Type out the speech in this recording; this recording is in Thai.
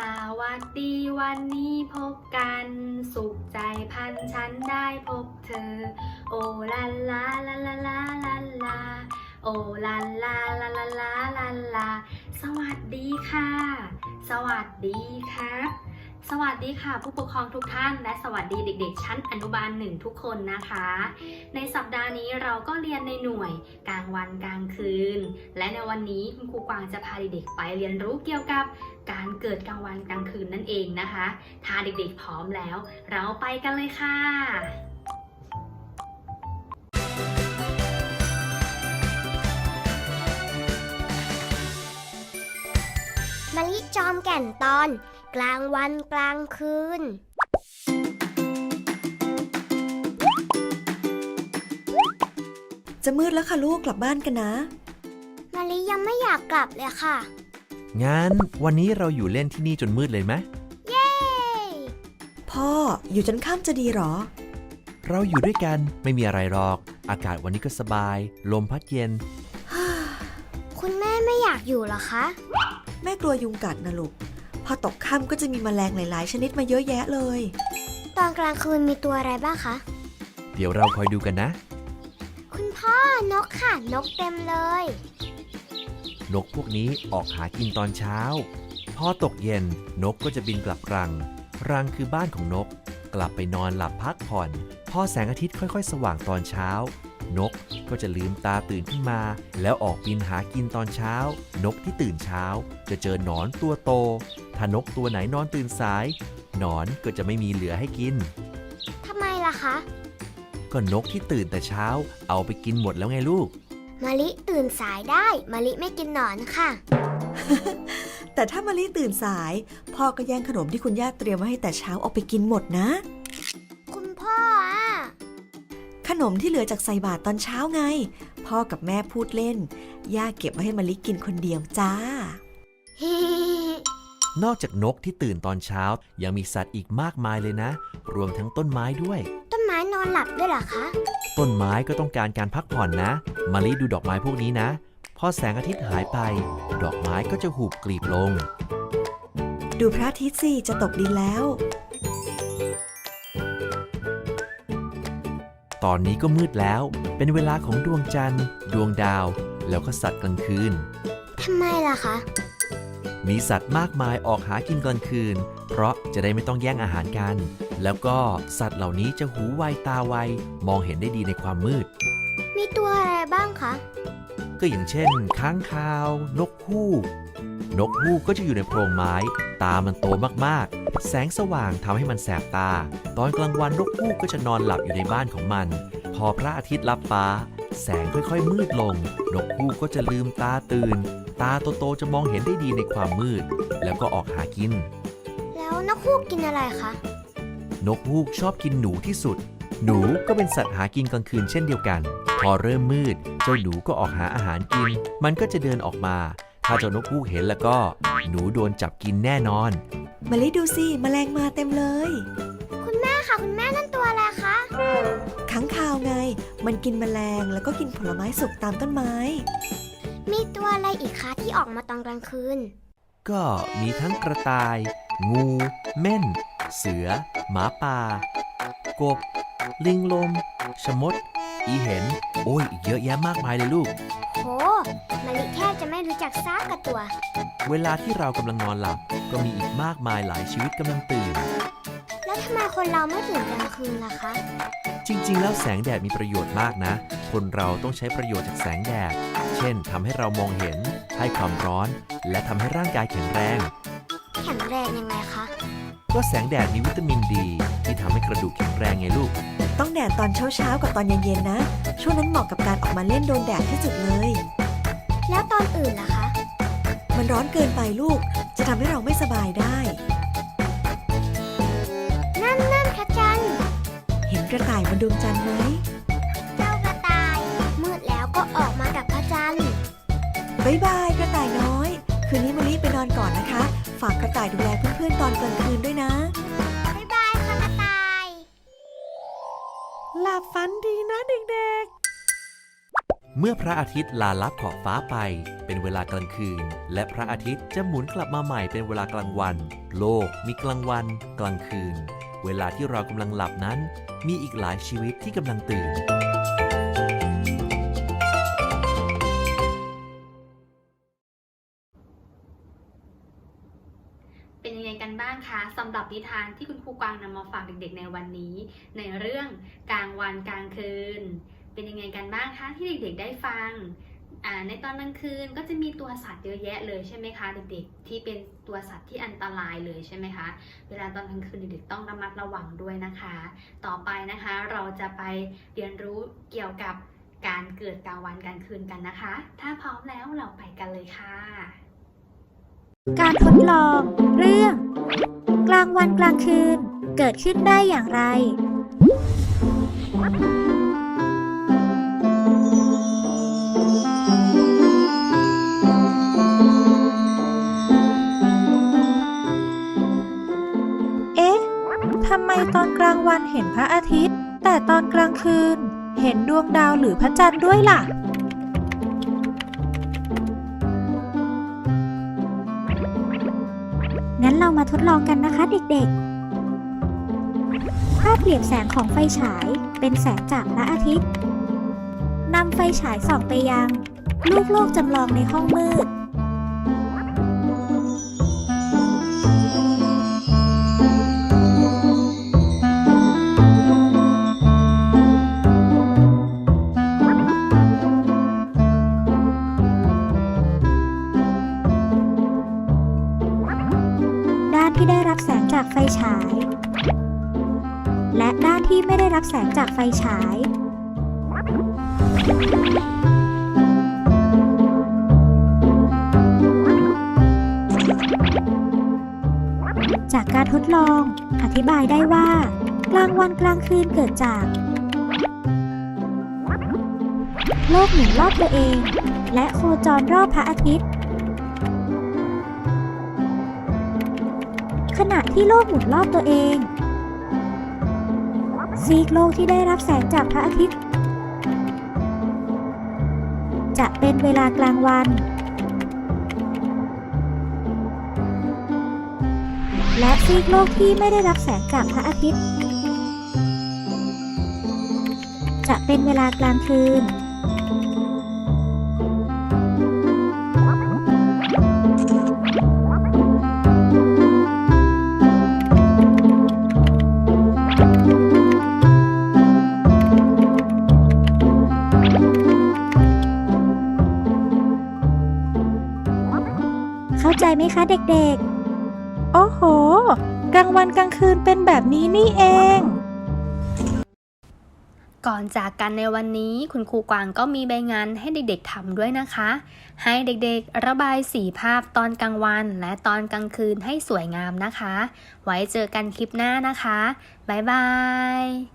สวัสดีวันนี้พบกัน สุขใจพันฉันได้พบเธอ โอลาลาลาลาลาลาลาโอลาลาลาลาลาลาลาสวัสดีค่ะ สวัสดีครับ สวัสดีค่ะ ผู้ปกครองทุกท่าน และสวัสดีเด็ก ๆ ชั้นอนุบาลหนึ่งทุกคนนะคะ ในสัปดาห์นี้เราก็เรียนในหน่วยกลางวันกลางคืน และในวันนี้คุณครูกวางจะพาเด็กๆไปเรียนรู้เกี่ยวกับการเกิดกลางวันกลางคืนนั่นเองนะคะถ้าเด็กๆพร้อมแล้ว เราไปกันเลยค่ะมะลิจอมแก่นตอน กลางวันกลางคืน จะมืดแล้วค่ะลูกกลับบ้านกันนะมะลิยังไม่อยากกลับเลยค่ะ งั้นวันนี้เราอยู่เล่นที่นี่จนมืดเลยไหมเย้พ่ออยู่จนค่ำจะดีหรอ เราอยู่ด้วยกันไม่มีอะไรหรอก อากาศวันนี้ก็สบาย ลมพัดเย็น คุณแม่ไม่อยากอยู่เหรอคะ แม่กลัวยุงกัดนะลูก พอตกค่ำก็จะมีแมลงหลาย ๆ ชนิดมาเยอะแยะเลย ตอนกลางคืนมีตัวอะไรบ้างคะ เดี๋ยวเราคอยดูกันนะ คุณพ่อนกค่ะ นกเต็มเลย นกพวกนี้ออกหากินตอนเช้า พอตกเย็นนกก็จะบินกลับรัง รังคือบ้านของนก กลับไปนอนหลับพักผ่อน พอแสงอาทิตย์ค่อย ๆ สว่างตอนเช้า นกก็จะลืมตาตื่นขึ้นมา แล้วออกบินหากินตอนเช้า นกที่ตื่นเช้า จะเจอหนอนตัวโต ถ้านกตัวไหนนอนตื่นสาย หนอนก็จะไม่มีเหลือให้กิน ทำไมล่ะคะ ก็นกที่ตื่นแต่เช้า เอาไปกินหมดแล้วไงลูก มะลิตื่นสายได้มะลิไม่กินหนอนค่ะ แต่ถ้ามะลิตื่นสาย พ่อก็แย่งขนมที่คุณย่าเตรียมไว้ให้แต่เช้าเอาไปกินหมดนะ คุณพ่ออะ ขนมที่เหลือจากใส่บาตรตอนเช้าไง พ่อกับแม่พูดเล่น ย่าเก็บไว้ให้มะลิกินคนเดียวจ้า นอกจากนกที่ตื่นตอนเช้า ยังมีสัตว์อีกมากมายเลยนะ รวมทั้งต้นไม้ด้วย ต้นไม้นอนหลับด้วยเหรอคะ ต้นไม้ก็ต้องการการพักผ่อนนะมาลิดูดอกไม้พวกนี้นะ พอแสงอาทิตย์หายไป ดอกไม้ก็จะหูบกลีบลง ดูพระอาทิตย์สิจะตกดินแล้ว ตอนนี้ก็มืดแล้ว เป็นเวลาของดวงจันทร์ ดวงดาว แล้วก็สัตว์กลางคืน ทำไมล่ะคะ มีสัตว์มากมายออกหากินกลางคืน เพราะจะได้ไม่ต้องแย่งอาหารกัน แล้วก็สัตว์เหล่านี้จะหูไวตาไว มองเห็นได้ดีในความมืด มีตัวอะไรบ้างคะ ก็อย่างเช่น ค้างคาว นกฮูก นกฮูกก็จะอยู่ในโพรงไม้ ตามันโตมากๆ แสงสว่างทำให้มันแสบตา ตอนกลางวันนกฮูกก็จะนอนหลับอยู่ในบ้านของมัน พอพระอาทิตย์ลับฟ้า แสงค่อยๆมืดลง นกฮูกก็จะลืมตาตื่น ตาโตๆจะมองเห็นได้ดีในความมืด แล้วก็ออกหากิน แล้วนกฮูกกินอะไรคะ นกฮูกชอบกินหนูที่สุด หนูก็เป็นสัตว์หากินกลางคืนเช่นเดียวกัน พอเริ่มมืด เจ้าหนูก็ออกหาอาหารกิน มันก็จะเดินออกมา ถ้าเจ้านกฮูกเห็นแล้วก็ หนูโดนจับกินแน่นอนมะลิดูสิแมลงมาเต็มเลย คุณแม่ค่ะ คุณแม่นั่นตัวอะไรคะค้างคาวไง มันกินแมลงแล้วก็กินผลไม้สุกตามต้นไม้ มีตัวอะไรอีกคะที่ออกมาตอนกลางคืน ก็มีทั้งกระต่าย งู เม่น เสือ หมาป่ากบ ลิงลม ชมด อีเห็น โอ้ยอีกเยอะแยะมากมายเลยลูก โหมะลิแทบจะไม่รู้จักซากกับตัว เวลาที่เรากำลังนอนหลับ ก็มีอีกมากมายหลายชีวิตกำลังตื่น แล้วทำไมคนเราไม่ตื่นกลางคืนล่ะคะ จริง ๆ แล้วแสงแดดมีประโยชน์มากนะ คนเราต้องใช้ประโยชน์จากแสงแดด เช่นทำให้เรามองเห็น ให้ความร้อน และทำให้ร่างกายแข็งแรง แข็งแรงยังไงคะ ก็แสงแดดมีวิตามินดี ที่ทำให้กระดูกแข็งแรงไงลูก ต้องแดดตอนเช้าเช้าๆกับตอนเย็นๆนะ ช่วงนั้นเหมาะกับการออกมาเล่นโดนแดดที่สุดเลย แล้วตอนอื่นล่ะคะ มันร้อนเกินไปลูก จะทำให้เราไม่สบายได้ นั่นนั่นพระจันทร์เห็นกระต่ายบนดวงจันทร์ไหม เจ้ากระต่าย มืดแล้วก็ออกมากับพระจันทร์ บ๊ายบายกระต่ายน้อย คืนนี้มะลิไปนอนก่อนนะคะ ฝากกระต่ายดูแลเพื่อนๆตอนกลางคืนด้วยนะ บ๊ายบายค่ะกระต่าย หลับฝันดีนะเด็กๆ เมื่อพระอาทิตย์ลาลับขอบฟ้าไป เป็นเวลากลางคืน และพระอาทิตย์จะหมุนกลับมาใหม่เป็นเวลากลางวัน โลกมีกลางวัน กลางคืน เวลาที่เรากำลังหลับนั้น มีอีกหลายชีวิตที่กำลังตื่น เป็นยังไงกันบ้างคะสำหรับนิทานที่คุณครูกวางนำมาฝากเด็กๆ ในวันนี้ ในเรื่องกลางวันกลางคืน เป็นยังไงกันบ้างคะที่เด็กๆ ได้ฟังในตอนกลางคืนก็จะมีตัวสัตว์เยอะแยะเลยใช่ไหมคะเด็กๆที่เป็นตัวสัตว์ที่อันตรายเลยใช่ไหมคะเวลาตอนกลางคืนเด็กๆต้องระมัดระวังด้วยนะคะ ต่อไปนะคะเราจะไปเรียนรู้เกี่ยวกับการเกิดกลางวันกลางคืนกันนะคะ ถ้าพร้อมแล้วเราไปกันเลยค่ะ การทดลอง เรื่อง กลางวันกลางคืน เกิดขึ้นได้อย่างไร เอ๊ะทำไมตอนกลางวันเห็นพระอาทิตย์ แต่ตอนกลางคืน เห็นดวงดาวหรือพระจันทร์ด้วยล่ะ งั้นเรามาทดลองกันนะคะเด็กๆ ภาพเปรียบแสงของไฟฉายเป็นแสงจากพระอาทิตย์นำไฟฉายส่องไปยัง ลูกโลกจำลองในห้องมืด งจากไฟฉาย และด้านที่ไม่ได้รับแสงจากไฟฉาย จากการทดลอง อธิบายได้ว่า กลางวันกลางคืนเกิดจากโลกหมุนรอบตัวเอง และโคจรรอบพระอาทิตย์ ขณะที่โลกหมุนรอบตัวเอง ซีกโลกที่ได้รับแสงจากพระอาทิตย์ จะเป็นเวลากลางวัน และซีกโลกที่ไม่ได้รับแสงจากพระอาทิตย์ จะเป็นเวลากลางคืน ใจไหมคะเด็กๆ โอ้โห กลางวันกลางคืนเป็นแบบนี้นี่เอง ก่อนจากกันในวันนี้คุณครูกวางก็มีใบงานให้เด็กๆทำด้วยนะคะ ให้เด็กๆระบายสีภาพตอนกลางวันและตอนกลางคืนให้สวยงามนะคะ ไว้เจอกันคลิปหน้านะคะ บ๊ายบาย